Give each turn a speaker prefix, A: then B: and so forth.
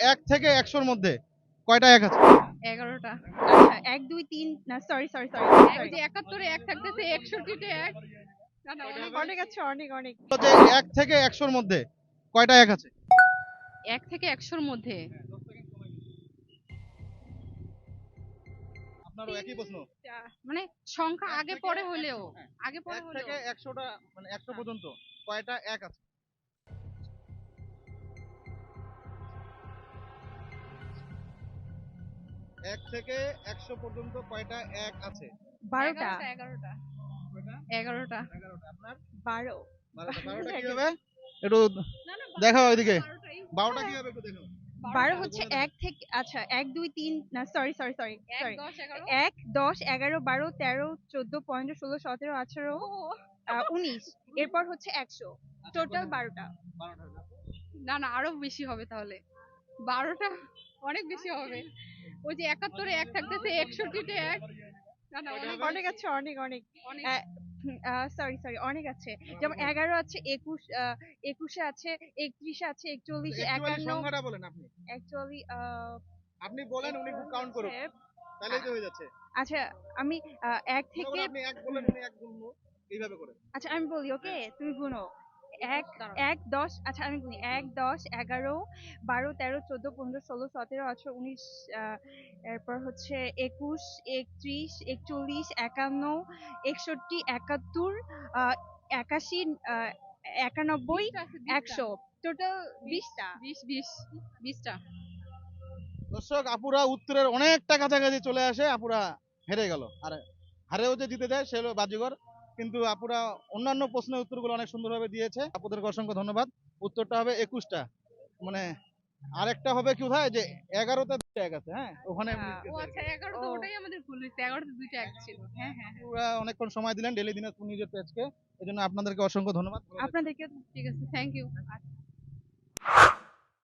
A: এক থেকে একশোর মধ্যে। কয়টা এক আছে?
B: এগারোটা।
C: আচ্ছা এক দুই তিন না সরি সরি সরি
B: যে একাত্তরে এক থাকতেছে একষট্টিতে এক। না, না, অনেক
C: অনেক আছে অনেক অনেক।
A: এক থেকে একশোর মধ্যে। কয়টা এক আছে?
B: এক থেকে একশোর মধ্যে।
A: আপনারও একই প্রশ্ন?
B: মানে সংখ্যা আগে পরে হলেও
A: হ্যাঁ,
B: আগে পরে হলেও।
A: থেকে একশোটা মানে একশো পর্যন্ত কয়টা এক আছে? এক থেকে একশো পর্যন্ত কয়টা এক আছে?
C: বারোটা।
B: এগারোটা এগারোটা।
A: এগারোটা। আপনার?
C: বারো।
A: বারোটা। বারোটা
C: বারোটা
A: কি হবে একটু
B: না, না,
A: দেখাও ওইদিকে। বারোটা কি হবে একটু দেখো
C: বারো হচ্ছে এক থেকে আচ্ছা এক দুই তিন না সরি সরি সরি সরি এক দশ এগারো বারো তেরো চোদ্দ পনেরো ষোলো সতেরো আঠারো উনিশ। এরপর হচ্ছে একশো। টোটাল বারোটা।
A: বারোটা
B: না না আরও বেশি হবে তাহলে। বারোটা অনেক বেশি হবে। ওই যে একাত্তরে এক থাকতেছে একষট্টিতে এক। না না অনেক
C: আছে। অনেক অনেক। সরি সরি অনেক আছে। যেমন এগারো আছে একুশ আহ, একুশে আছে একত্রিশে আছে একচল্লিশ একান্ন।
A: সংখ্যাটা বলেন আপনি।
C: অ্যাকচুয়ালি
A: আপনি বলেন উনি কাউন্ট করুন তাহলেই তো হয়ে যাচ্ছে।
C: আচ্ছা আমি এক থেকে
A: আপনি এক বললেন উনি এক গুনবো এইভাবে করে।
C: আচ্ছা আমি বলি ওকে? তুমি গুনো। এক এক দশ আচ্ছা আমি গুনি এক দশ এগারো বারো তেরো চোদ্দ পনেরো ষোলো সতেরো আঠারো উনিশ আহ, এরপর হচ্ছে একুশ একত্রিশ একচল্লিশ একান্ন একষট্টি একাত্তর আহ, একাশি আহ, একানব্বই। একশো। টোটাল বিশটা।
B: বিশ বিশ বিশটা।
A: দর্শক আপুরা উত্তরের অনেকটা কাছাকাছি চলে আসে আপুরা হেরে গেল। আর হারেও যে জিতে যায় সে হলো বাজিগর। কিন্তু আপুরা অন্যান্য প্রশ্নের উত্তরগুলো অনেক সুন্দরভাবে দিয়েছে। আপুদেরকে অসংখ্য ধন্যবাদ। উত্তরটা হবে একুশটা। মানে আরেকটা হবে কি কোথায়? যে এগারোতে দুইটা এক আছে হ্যাঁ? ওখানে
C: হ্যাঁ,
B: আচ্ছা হ্যাঁ হ্যাঁ হ্যাঁ।
A: অনেকক্ষণ সময় দিলেন ডেলি দিনাজপুর নিজের পেজকে এই জন্য আপনাদেরকে অসংখ্য ধন্যবাদ।
B: আপনাদেরকে ঠিক আছে থ্যাংক ইউ।